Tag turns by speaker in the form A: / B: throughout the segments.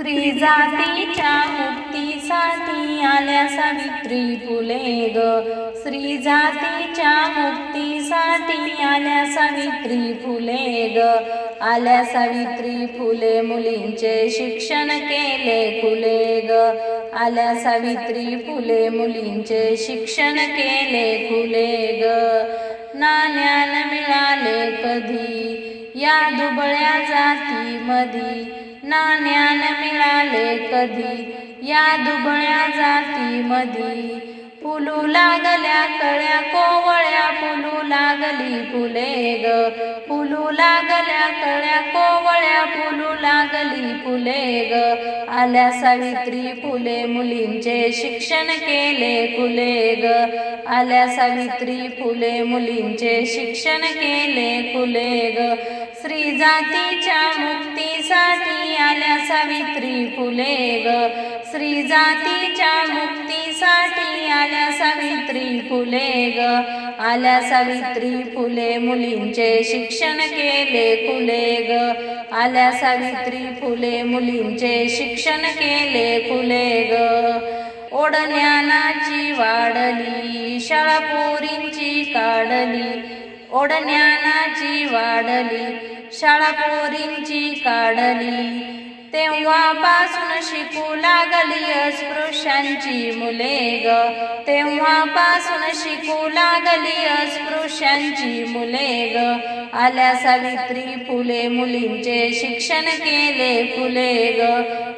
A: स्त्री जातीच्या मुक्तीसाठी आल्या सावित्री फुले ग. स्त्री जातीच्या मुक्तीसाठी आल्या सावित्री फुले ग. आल्या सावित्री फुले मुलींचे शिक्षण केले खुले ग. आल्या सावित्री फुले मुलींचे शिक्षण केले खुले ग. नाण्यान मिळाले कधी? या दुबळ्या जातीमधी ना ज्ञान मिळाले कधी? या दुबळ्या जाती मधी फुलू लागल्या कळ्या कोवळ्या फुलू लागली फुले ग. फुलू लागल्या कळ्या कोवळ्या फुलू लागली फुले ग. आल्या सावित्री फुले मुलींचे शिक्षण केले फुले ग. आल्या सावित्री फुले मुलींचे शिक्षण केले फुले ग. श्री जातीच्या मुक्तीसाठी सावित्री फुले ग. स्त्री जातीच्या मुक्तीसाठी आल्या सावित्री फुले ग. आल्या सावित्री फुले मुलींचे शिक्षण केले फुले ग. आल्या सावित्री फुले मुलींचे शिक्षण केले फुले ग. ओढज्ञानाची वाढली शाळा पोरींची काढली. ओढज्ञानाची वाढली शाळा पोरींची काढली. तेव्हापासून शिकू लागली अस्पृश्यांची मुले ग. तेव्हापासून शिकू लागली अस्पृश्यांची मुले ग. आल्या सावित्री फुले मुलींचे शिक्षण केले फुले ग.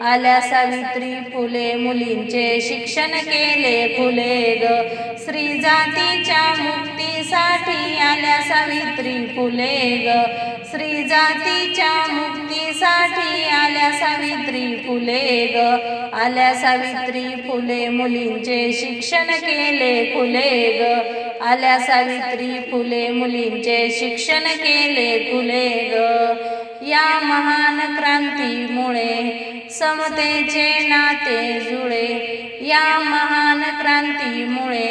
A: आल्या सावित्री फुले मुलींचे शिक्षण केले फुले ग. स्त्री जातीच्या मुक्तीसाठी आल्या सावित्री फुले ग. स्त्री जातीच्या सावित्री फुले ग. आल्या सावित्री फुले मुलींचे शिक्षण केले फुले ग. आल्या सावित्री फुले मुलींचे शिक्षण केले फुले ग. या महान क्रांतीमुळे समतेचे नाते जुळे. या महान क्रांतीमुळे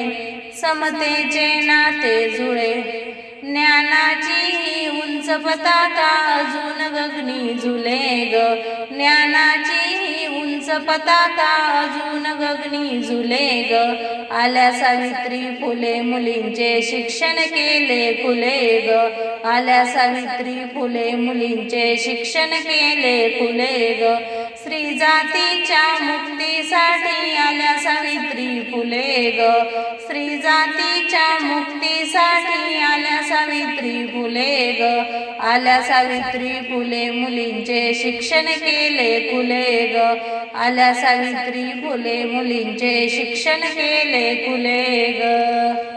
A: समतेचे नाते जुळे. ज्ञानाची ही उंच पताका अजून गगनी झुले ग. ज्ञानाची ही उंच पताका अजून गगनी झुले ग. आल्या सावित्री फुले मुलींचे शिक्षण केले फुले ग. आल्या सावित्री फुले मुलींचे शिक्षण केले फुले ग. स्त्री जातीच्या मुक्तीसाठी आल्या सावित्री फुले ग. स्त्री जातीच्या मुक्तीसाठी आल्या सावित्री फुले ग. आल्या सावित्री फुले मुलींचे शिक्षण केले फुले ग. आल्या सावित्री फुले मुलींचे शिक्षण केले फुले ग.